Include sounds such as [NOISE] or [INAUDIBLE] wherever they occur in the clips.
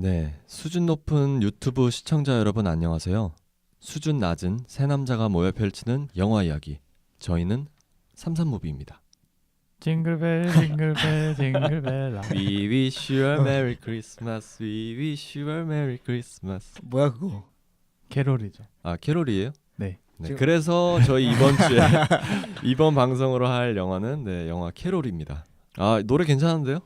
네, 수준 높은 유튜브 시청자 여러분 안녕하세요. 수준 낮은 세 남자가 모여 펼치는 영화 이야기. 저희는 삼삼무비입니다. 징글벨 징글벨 징글벨 라. We wish you a merry Christmas. We wish you a merry Christmas. 뭐야 그거? 캐롤이죠. 아 캐롤이에요? 네. 네, 지금- 그래서 저희 이번 주에 [LAUGHS] 이번 방송으로 할 영화는 네 영화 캐롤입니다. 아 노래 괜찮은데요?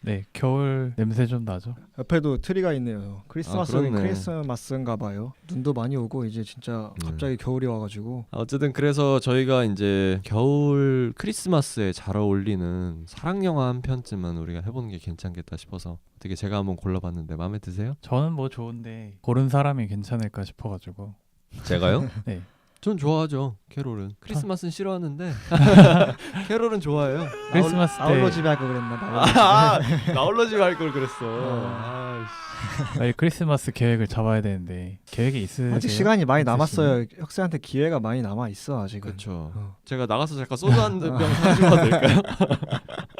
네, 겨울 냄새 좀 나죠. 옆에도 트리가 있네요. 크리스마스 아, 그렇네. 크리스마스인가 봐요. 눈도 많이 오고 이제 진짜 네. 갑자기 겨울이 와가지고 아, 어쨌든 그래서 저희가 이제 겨울 크리스마스에 잘 어울리는 사랑 영화 한 편쯤은 우리가 해보는 게 괜찮겠다 싶어서 어떻게 제가 한번 골라봤는데 마음에 드세요? 저는 뭐 좋은데 고른 사람이 괜찮을까 싶어가지고. 제가요? [LAUGHS] 네. 전 좋아하죠 캐롤은 크리스마스는 싫어하는데 [LAUGHS] 캐롤은 좋아해요. 크리스마스 때 아울러 집에 할거 그랬나 봐. 아, 나홀로 집할걸 그랬어. 어. 아, 빨리 크리스마스 계획을 잡아야 되는데 계획이 있으세요? 아직 시간이 많이 있으시면? 남았어요. 혁세한테 기회가 많이 남아 있어 아직은. 그렇죠. 어. 제가 나가서 잠깐 소주 한 병 사주면 될까요? [LAUGHS]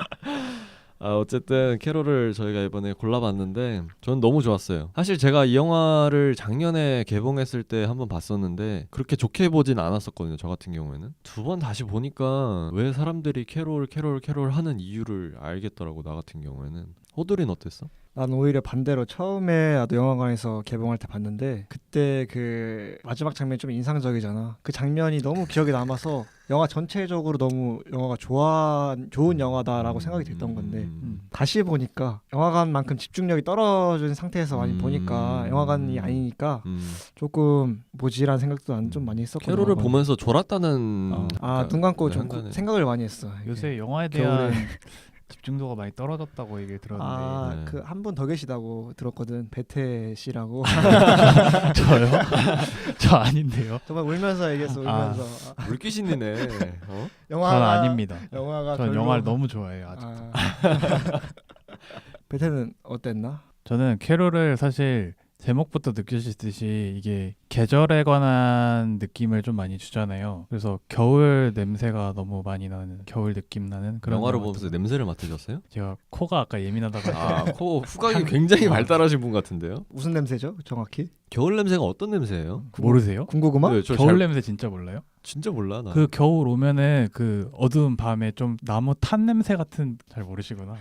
아 어쨌든 캐롤을 저희가 이번에 골라봤는데 저는 너무 좋았어요. 사실 제가 이 영화를 작년에 개봉했을 때 한번 봤었는데 그렇게 좋게 보진 않았었거든요. 저 같은 경우에는 두 번 다시 보니까 왜 사람들이 캐롤 캐롤 캐롤 하는 이유를 알겠더라고 나 같은 경우에는. 호돌이는 어땠어? 난 오히려 반대로 처음에 나도 영화관에서 개봉할 때 봤는데 그때 그 마지막 장면이 좀 인상적이잖아. 그 장면이 너무 기억에 남아서 영화 전체적으로 너무 영화가 좋아 좋은 영화다라고 생각이 됐던 건데 음. 다시 보니까 영화관만큼 집중력이 떨어진 상태에서 많이 음. 보니까 영화관이 아니니까 음. 조금 뭐지라는 생각도 난 좀 많이 했었거든. 캐롤을 영화관에. 보면서 졸았다는 어. 아눈 감고 네, 좀. 생각을 많이 했어. 이게. 요새 영화에 대한 [LAUGHS] 집중도가 많이 떨어졌다고 얘기를 들었는데 아, 네. 그 한 분 더 계시다고 들었거든. 베테 씨라고. [LAUGHS] 저요? [LAUGHS] 저 아닌데요. 정말 울면서 얘기했어. 아. 울면서. 아, 물귀신이네. 어? 영화가 전 아닙니다. 영화가 전 별로- 영화를 너무 좋아해요. 아직. 아. [LAUGHS] 베테는 어땠나? 저는 캐롤을 사실 제목부터 느껴지듯이 이게 계절에 관한 느낌을 좀 많이 주잖아요. 그래서 겨울 냄새가 너무 많이 나는 겨울 느낌 나는 그런 영화를 보면서 냄새를 맡으셨어요? 제가 코가 아까 예민하다고 아, [LAUGHS] 코 후각이 굉장히 발달하신 분 같은데요. 무슨 냄새죠? 정확히? 겨울 냄새가 어떤 냄새예요? 모르세요? 군고구마? 네, 저 겨울 잘- 냄새 진짜 몰라요? 진짜 몰라 나. 그 겨울 오면은 그 어두운 밤에 좀 나무 탄 냄새 같은 잘 모르시구나. [LAUGHS]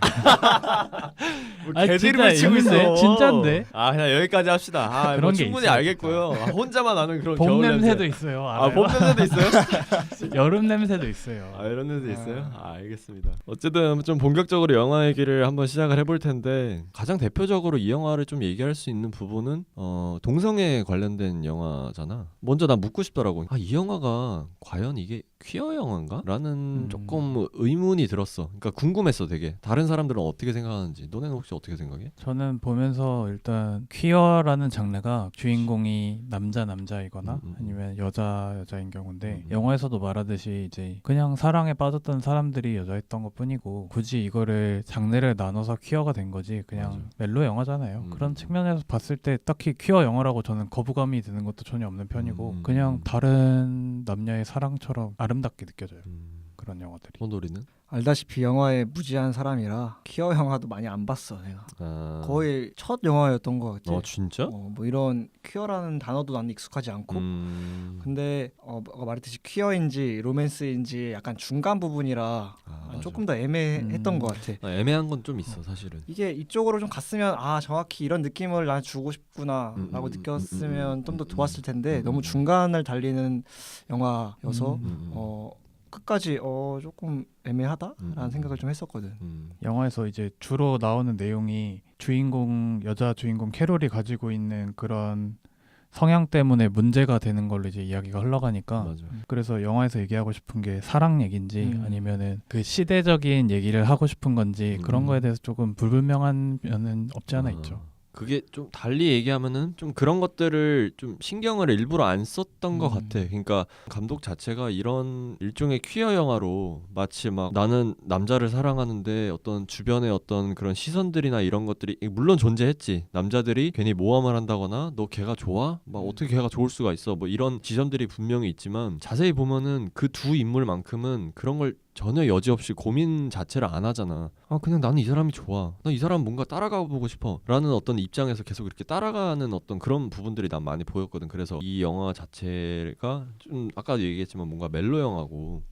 아, 진짜 있는데? 진짜인데? 아 그냥 여기까지 합시다. 아, 뭐 그런 게 충분히 있어요. 알겠고요. 아, 혼자만 아는 그런 봄 겨울 냄새도 냄새. 있어요. 아, 알아요? 봄 냄새도 있어요? [LAUGHS] 여름 냄새도 있어요. 아, 이런 냄새 아. 있어요? 아, 알겠습니다. 어쨌든 좀 본격적으로 영화 얘기를 한번 시작을 해볼 텐데 가장 대표적으로 이 영화를 좀 얘기할 수 있는 부분은 어, 동성애 관련된 영화잖아. 먼저 나 묻고 싶더라고. 아, 이 영화가 과연 이게 퀴어 영화인가? 라는 음. 조금 의문이 들었어. 그러니까 궁금했어, 되게. 다른 사람들은 어떻게 생각하는지. 너네는 혹시 어떻게 생각해? 저는 보면서 일단 퀴어라는 장르가 주인공이 남자 남자이거나 음, 음, 음. 아니면 여자 여자인 경우인데 음, 음. 영화에서도 말하듯이 이제 그냥 사랑에 빠졌던 사람들이 여자였던 것뿐이고 굳이 이거를 장르를 나눠서 퀴어가 된 거지 그냥 맞아. 멜로 영화잖아요. 음, 그런 음. 측면에서 봤을 때 딱히 퀴어 영화라고 저는 거부감이 드는 것도 전혀 없는 편이고 음, 그냥 음. 다른 남녀 의 사랑처럼 아름답게 느껴져요. 음. 그런 영화들이. 혼돌이는? 알다시피 영화에 무지한 사람이라 키어 영화도 많이 안 봤어 내가. 아. 거의 첫 영화였던 것 같아. 어, 진짜? 어, 뭐 이런 퀴어라는 단어도 난 익숙하지 않고 음. 근데 어, 말했듯이 퀴어인지 로맨스인지 약간 중간 부분이라 아. 조금 더 애매했던 음. 것 같아. 아, 애매한 건 좀 있어, 사실은. 이게 이쪽으로 좀 갔으면 아 정확히 이런 느낌을 난 주고 싶구나라고 음, 음, 음, 느꼈으면 음, 좀더 음, 좋았을 텐데 음, 너무 음. 중간을 달리는 영화여서. 어 끝까지 어 조금 애매하다라는 음, 음, 생각을 음. 좀 했었거든. 음. 영화에서 이제 주로 나오는 내용이 주인공 여자 주인공 캐롤이 가지고 있는 그런 성향 때문에 문제가 되는 걸로 이제 이야기가 흘러가니까 맞아. 그래서 영화에서 얘기하고 싶은 게 사랑 얘기인지 음. 아니면은 그 시대적인 얘기를 하고 싶은 건지 음. 그런 거에 대해서 조금 불분명한 면은 없지 않아 아, 있죠. 그게 좀 달리 얘기하면은 좀 그런 것들을 좀 신경을 일부러 안 썼던 것 음. 같아. 그러니까 감독 자체가 이런 일종의 퀴어 영화로 마치 막 나는 남자를 사랑하는데 어떤 주변의 어떤 그런 시선들이나 이런 것들이 물론 존재했지. 남자들이 괜히 모함을 한다거나 너 걔가 좋아? 막 음. 어떻게 걔가 좋을 수가 있어? 뭐 이런 지점들이 분명히 있지만 자세히 보면은 그 두 인물만큼은 그런 걸 전혀 여지 없이 고민 자체를 안 하잖아. 아 그냥 나는 이 사람이 좋아. 나 이 사람 뭔가 따라가 보고 싶어.라는 어떤 입장에서 계속 이렇게 따라가는 어떤 그런 부분들이 난 많이 보였거든. 그래서 이 영화 자체가 좀 아까도 얘기했지만 뭔가 멜로 영화고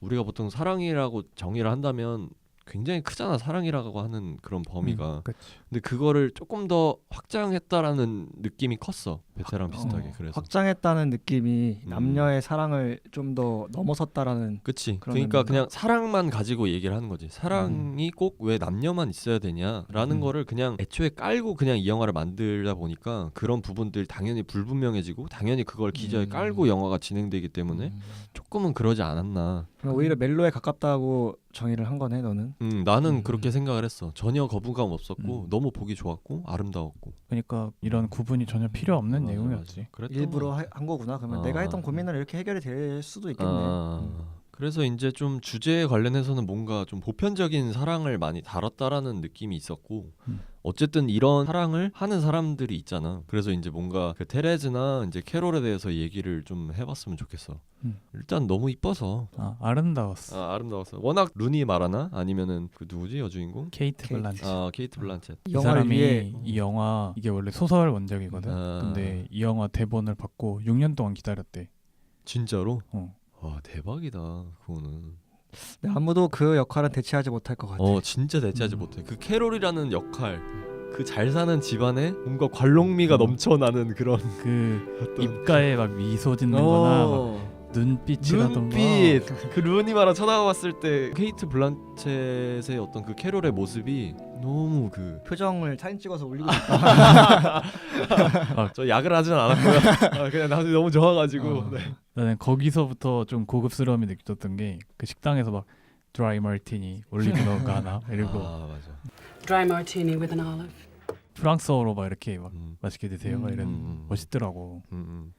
우리가 보통 사랑이라고 정의를 한다면 굉장히 크잖아 사랑이라고 하는 그런 범위가. 음. 근데 그거를 조금 더 확장했다라는 느낌이 컸어. 베테랑 비슷하게. 어, 그래서. 확장했다는 느낌이 음. 남녀의 사랑을 좀 더 넘어섰다라는 그치. 그러니까? 그냥 사랑만 가지고 얘기를 하는 거지. 사랑이 꼭왜 남녀만 있어야 되냐라는 음. 거를 그냥 애초에 깔고 그냥 이 영화를 만들다 보니까 그런 부분들 당연히 불분명해지고 당연히 그걸 기저에 음. 깔고 영화가 진행되기 때문에 음. 조금은 그러지 않았나. 오히려 멜로에 가깝다고 정의를 한 거네 너는. 음, 나는 음. 그렇게 생각을 했어. 전혀 거부감 없었고 음. 너무 보기 좋았고 아름다웠고. 그러니까 이런 구분이 전혀 필요 없는 맞아, 내용이었지. 맞아. 일부러 것 하- 한 거구나. 그러면 어, 내가 했던. 고민은 이렇게 해결이 될 수도 있겠네. 아, 음. 그래서 이제 좀 주제에 관련해서는 뭔가 좀 보편적인 사랑을 많이 다뤘다라는 느낌이 있었고 음. 어쨌든 이런 사랑을 하는 사람들이 있잖아. 그래서 이제 뭔가 그 테레즈나 이제 캐롤에 대해서 얘기를 좀 해봤으면 좋겠어. 음. 일단 너무 이뻐서 아 아름다웠어. 아, 아름다웠어. 워낙 루니 말하나 아니면은 그 누구지 여주인공? 케이트 케이트. 블란치. 아 케이트 블란쳇. 이이 영화를 사람이 위해 이 영화 이게 원래 소설 원작이거든. 아. 근데 이 영화 대본을 받고 6년 동안 기다렸대. 진짜로? 어. 와 대박이다. 그거는. 네, 아무도 그 역할은 대체하지 못할 것 같아. 어 진짜 대체하지 음. 못해. 그 캐롤이라는 역할, 그 잘 사는 집안에 뭔가 관록미가 음. 넘쳐나는 그런 그 [LAUGHS] 어떤 입가에 막 미소 짓는거나 막 어, 눈빛이라던가 눈빛 그 루니마라 쳐다봤을 때 케이트 블란쳇의 어떤 그 캐롤의 모습이 너무 그저 표정을 사진 찍어서 올리고 [LAUGHS] 싶다. 약을 하진 않았고요. 아, 그냥 나도 너무 좋아가지고. 어. 네. 나는 거기서부터 좀 고급스러움이 느껴졌던 게 그 식당에서 막 드라이 마르티니 올리브너가 하나 [LAUGHS] 이러고 아 맞아. Dry martini with an olive. 프랑스어로 막 이렇게 막 음, 맛있게 드세요 막 이런 음. 멋있더라고. 음, 음.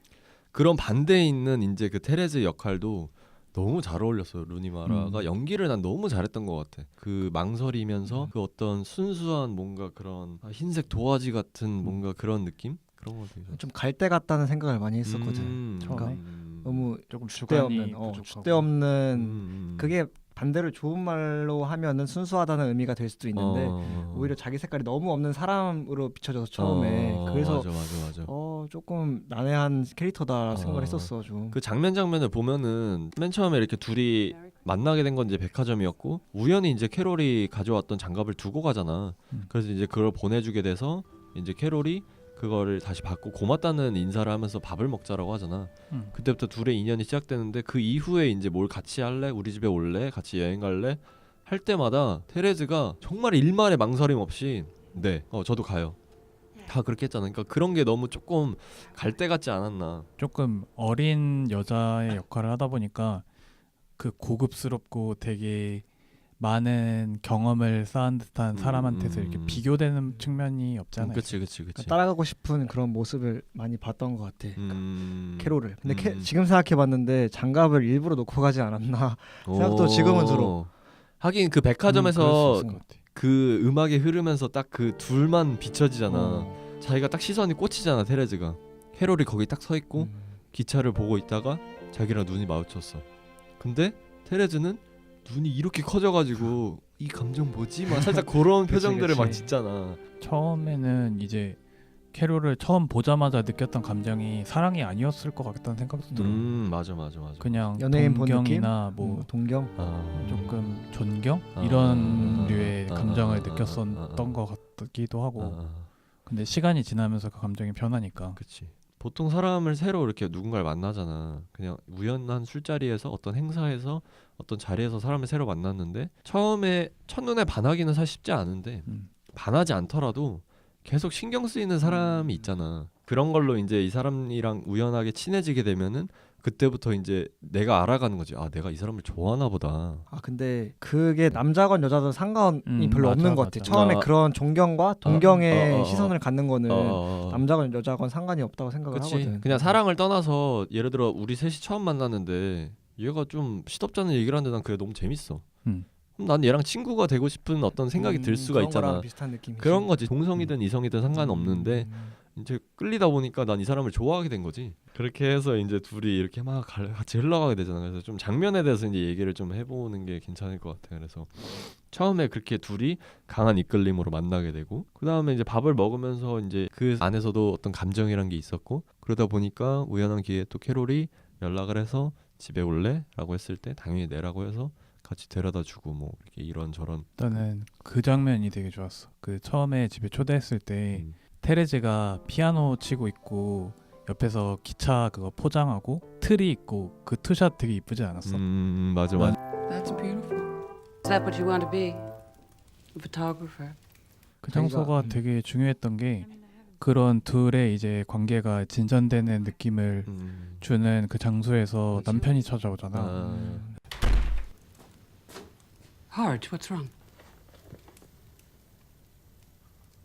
그런 반대에 있는 이제 그 테레즈 역할도 너무 잘 어울렸어요 루니마라가 음. 연기를 난 너무 잘했던 것 같아 그 망설이면서 음. 그 어떤 순수한 뭔가 그런 아, 흰색 도화지 같은 뭔가 그런 느낌 그런 거 되게 좀 갈 때 같다는 생각을 많이 했었거든. 음, 처음에? 음. 너무 조금 없는, 어, 줏대 없는 음, 음. 그게 반대로 좋은 말로 하면은 순수하다는 의미가 될 수도 있는데 어. 오히려 자기 색깔이 너무 없는 사람으로 비춰져서 처음에 어, 그래서 맞아 맞아 맞아 어 조금 난해한 캐릭터다 어. 생각을 했었어 좀. 그 장면 장면을 보면은 맨 처음에 이렇게 둘이 만나게 된 건 이제 백화점이었고 우연히 이제 캐롤이 가져왔던 장갑을 두고 가잖아. 음. 그래서 이제 그걸 보내주게 돼서 이제 캐롤이 그거를 다시 받고 고맙다는 인사를 하면서 밥을 먹자라고 하잖아. 음. 그때부터 둘의 인연이 시작되는데 그 이후에 이제 뭘 같이 할래? 우리 집에 올래? 같이 여행 갈래? 할 때마다 테레즈가 정말 일말의 망설임 없이 네, 어 저도 가요. 다 그렇게 했잖아. 그러니까 그런 게 너무 조금 갈 때 같지 않았나. 조금 어린 여자의 역할을 하다 보니까 그 고급스럽고 되게 많은 경험을 쌓은 듯한 음, 사람한테서 음, 이렇게 음. 비교되는 측면이 없잖아요. 그치 그치 그치. 그러니까 따라가고 싶은 그런 모습을 많이 봤던 것 같아. 음. 캐롤을. 근데 캐- 음. 지금 생각해봤는데 장갑을 일부러 놓고 가지 않았나. [LAUGHS] 생각도 오. 지금은 들어. 하긴 그 음, 백화점에서 같아. 그 음악이 흐르면서 딱 그 둘만 비춰지잖아. 어. 자기가 딱 시선이 꽂히잖아 테레즈가. 캐롤이 거기 딱 서 있고 음. 기차를 보고 있다가 자기랑 눈이 마주쳤어. 근데 테레즈는 눈이 이렇게 커져가지고 이 감정 뭐지? 막 살짝 [LAUGHS] 그런 그치, 표정들을 막 그치. 짓잖아. 처음에는 이제 캐롤을 처음 보자마자 느꼈던 감정이 사랑이 아니었을 것 같다는 생각도 들어. 음 맞아 맞아 맞아. 그냥 연예인 본 동경이나 뭐뭐 동경. 아, 조금 존경 아, 이런 아, 류의 아, 감정을 아, 아, 느꼈었던 아, 아. 것 같기도 하고 아, 아. 근데 시간이 지나면서 그 감정이 변하니까 그치. 보통 사람을 새로 이렇게 누군가를 만나잖아. 그냥 우연한 술자리에서 어떤 행사에서 어떤 자리에서 사람을 새로 만났는데 처음에 첫눈에 반하기는 사실 쉽지 않은데 음. 반하지 않더라도 계속 신경 쓰이는 사람이 있잖아. 그런 걸로 이제 이 사람이랑 우연하게 친해지게 되면은 그때부터 이제 내가 알아가는 거지. 아, 내가 이 사람을 좋아하나 보다. 아 근데 그게 남자건 여자든 상관이 음, 별로 맞아, 없는 것 같아. 맞아. 처음에 아. 그런 존경과 동경의 어, 어, 어, 어. 시선을 갖는 거는. 남자건 여자건 상관이 없다고 생각을 그치. 하거든. 그냥 사랑을 떠나서 예를 들어 우리 셋이 처음 만났는데 얘가 좀 시덥잖은 얘기를 하는데 난 그게 너무 재밌어. 음. 그럼 난 얘랑 친구가 되고 싶은 어떤 생각이 들 음, 수가 그런 있잖아. 거랑 비슷한 느낌이지. 그런 거지. 동성이든 이성이든 상관없는데 음. 이제 끌리다 보니까 난 이 사람을 좋아하게 된 거지. 그렇게 해서 이제 둘이 이렇게 막 갈- 같이 흘러가게 되잖아. 그래서 좀 장면에 대해서 이제 얘기를 좀 해보는 게 괜찮을 것 같아. 그래서 처음에 그렇게 둘이 강한 이끌림으로 만나게 되고 그 다음에 이제 밥을 먹으면서 이제 그 안에서도 어떤 감정이란 게 있었고 그러다 보니까 우연한 기회에 또 캐롤이 연락을 해서 집에 올래?라고 했을 때 당연히 내라고 해서 같이 데려다주고 뭐 이렇게 이런 저런 나는 그 장면이 되게 좋았어. 그 처음에 집에 초대했을 때 음. 테레즈가 피아노 치고 있고 옆에서 기차 그거 포장하고 틀이 있고 그 투샷 되게 이쁘지 않았어? 음 맞아 맞아 That's beautiful. Is that what you want to be? A photographer. 그 장소가 음. 되게 중요했던 게 그런 둘의 이제 관계가 진전되는 느낌을 음. 주는 그 장소에서. 남편이 찾아오잖아. 아. 음. Hard. What's wrong?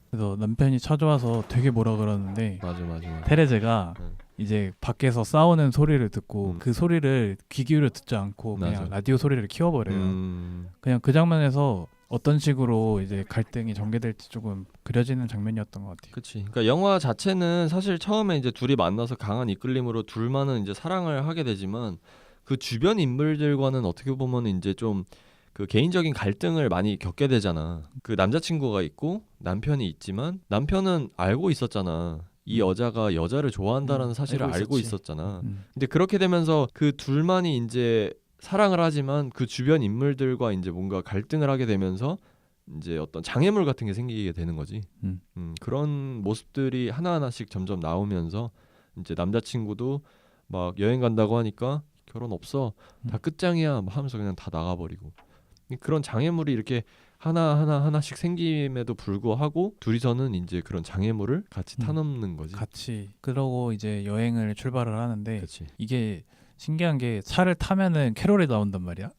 그래서 남편이 찾아와서 되게 뭐라 그러는데 맞아 맞아 맞아 테레즈가 응. 이제 밖에서 싸우는 소리를 듣고 음. 그 소리를 귀 기울여 듣지 않고 그냥 맞아. 라디오 소리를 키워버려요. 음. 그냥 그 장면에서 어떤 식으로 이제 갈등이 전개될지 조금 그려지는 장면이었던 것 같아요. 그치. 그러니까 영화 자체는 사실 처음에 이제 둘이 만나서 강한 이끌림으로 둘만은 이제 사랑을 하게 되지만 그 주변 인물들과는 어떻게 보면 이제 좀 그 개인적인 갈등을 많이 겪게 되잖아. 그 남자친구가 있고 남편이 있지만 남편은 알고 있었잖아. 이 여자가 여자를 좋아한다라는 음, 사실을 알고 알고. 있었잖아. 음. 근데 그렇게 되면서 그 둘만이 이제 사랑을 하지만 그 주변 인물들과 이제 뭔가 갈등을 하게 되면서 이제 어떤 장애물 같은 게 생기게 되는 거지. 음. 그런 모습들이 하나하나씩 점점 나오면서 이제 남자친구도 막 여행 간다고 하니까 결혼 없어 다 음. 끝장이야 막 하면서 그냥 다 나가버리고 그런 장애물이 이렇게 하나 하나 하나씩 생김에도 불구하고 둘이서는 이제 그런 장애물을 같이 음. 타넘는 거지. 같이 그러고 이제 여행을 출발을 하는데 그렇지. 이게 신기한 게 차를 타면은 캐롤이 나온단 말이야.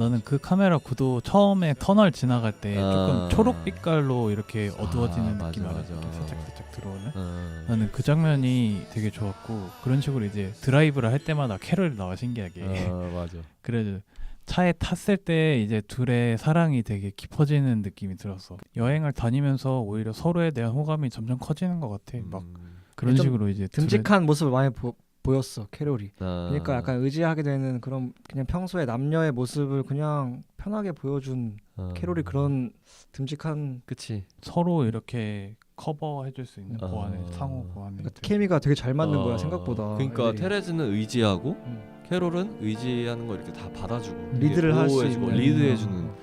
나는 그 카메라 구도 처음에 터널 지나갈 때 아. 조금 초록 빛깔로 이렇게 어두워지는 아, 느낌 맞아, 알아? 맞아. 이렇게 살짝 살짝 들어오는. 어. 나는 그 장면이 되게 좋았고 그런 식으로 이제 드라이브를 할 때마다 캐롤이 나와 신기하게. 어, [LAUGHS] 맞아. 그래도 차에 탔을 때 이제 둘의 사랑이 되게 깊어지는 느낌이 들었어. 여행을 다니면서 오히려 서로에 대한 호감이 점점 커지는 것 같아. 막 음. 그런 좀 식으로 이제 듬직한 모습을 많이 보, 보였어 캐롤이. 아. 그러니까 약간 의지하게 되는 그런 그냥 평소에 남녀의 모습을 그냥 편하게 보여준 어. 캐롤이 그런 듬직한 그치. 서로 이렇게 커버해줄 수 있는 아. 보완을 상호 보완을. 그러니까 케미가 되게 잘 맞는 어. 거야 생각보다. 그러니까 애들이. 테레즈는 의지하고 음. 캐롤은 의지하는 거 이렇게 다 받아주고 리드를 할수 보호해주고 있는 리드해주는 어.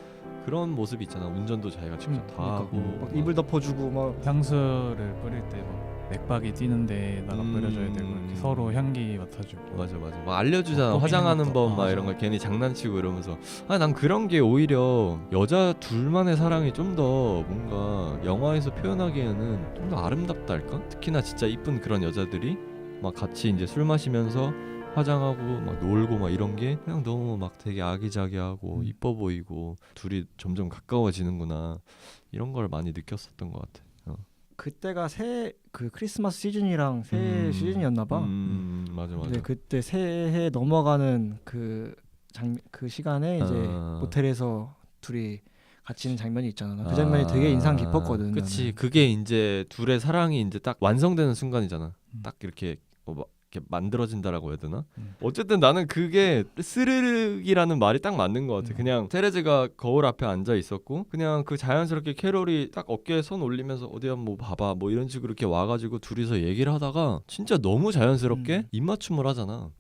그런 모습이 있잖아. 운전도 자기가 직접 음, 다 그러니까. 하고 막 이불 덮어주고 막 향수를 뿌릴 때 막 맥박이 뛰는데 나가 음. 뿌려줘야 되고 이렇게 서로 향기 맡아주고. 맞아 맞아 막 알려주잖아 어, 화장하는 법. 막 아, 이런 거. 괜히 장난치고 이러면서 아 난 그런 게 오히려 여자 둘만의 사랑이 좀 더 뭔가 영화에서 표현하기에는 좀 더 아름답달까 특히나 진짜 이쁜 그런 여자들이 막 같이 이제 술 마시면서 화장하고 막 놀고 막 이런 게 그냥 너무 막 되게 아기자기하고 음. 이뻐 보이고 둘이 점점 가까워지는구나 이런 걸 많이 느꼈었던 것 같아. 어. 그때가 새그 크리스마스 시즌이랑 새 음. 시즌이었나 봐. 음, 맞아 맞아. 근데 그때 새해 넘어가는 그 장 그 시간에 이제 아. 모텔에서 둘이 같이 있는 장면이 있잖아. 그 장면이 되게 인상 깊었거든. 그치. 나는. 그게 이제 둘의 사랑이 이제 딱 완성되는 순간이잖아. 음. 딱 이렇게 뭐막 이렇게 만들어진다라고 해야 되나? 음. 어쨌든 나는 그게 스르륵이라는 말이 딱 맞는 것 같아. 음. 그냥 테레즈가 거울 앞에 앉아 있었고 그냥 그 자연스럽게 캐롤이 딱 어깨에 손 올리면서 어디 한번 뭐 봐봐 뭐 이런 식으로 이렇게 와가지고 둘이서 얘기를 하다가 진짜 너무 자연스럽게 음. 입맞춤을 하잖아.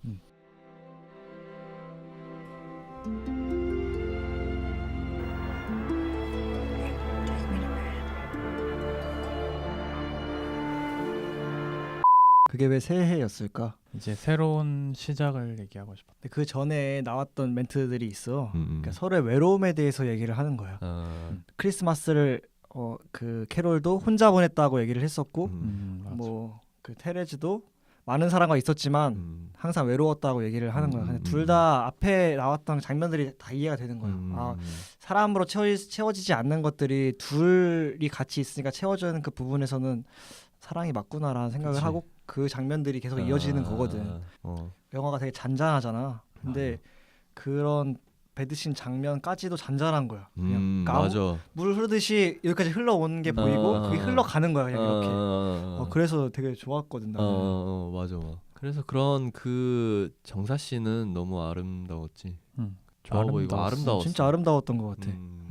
그게 왜 새해였을까? 이제 새로운 시작을 얘기하고 싶어. 근데 그 전에 나왔던 멘트들이 있어. 음, 음. 그러니까 서로의 외로움에 대해서 얘기를 하는 거야. 아, 크리스마스를 어 그 캐롤도 혼자 보냈다고 얘기를 했었고 음, 음, 맞아. 뭐 그 테레즈도 많은 사람과 있었지만 음. 항상 외로웠다고 얘기를 하는 거야. 음, 근데 음, 둘 다 앞에 나왔던 장면들이 다 이해가 되는 거야. 음. 아 사람으로 채워, 채워지지 않는 것들이 둘이 같이 있으니까 채워지는 그 부분에서는 사랑이 맞구나라는 생각을 그치. 하고 그 장면들이 계속 이어지는 아, 거거든. 어. 영화가 되게 잔잔하잖아. 근데 그런 배드신 장면까지도 잔잔한 거야. 그냥 음? 맞아. 물 흐르듯이 여기까지 흘러오는 게 보이고 어, 그게 어, 흘러가는 거야 그냥 이렇게. 어, 어, 어. 어, 그래서 되게 좋았거든 어, 나는. 어, 어, 맞아. 그래서 그런 그 정사 씨는 너무 아름다웠지. 음, 좋아 보이고. 아름다웠어. 진짜 아름다웠던 것 같아. 음.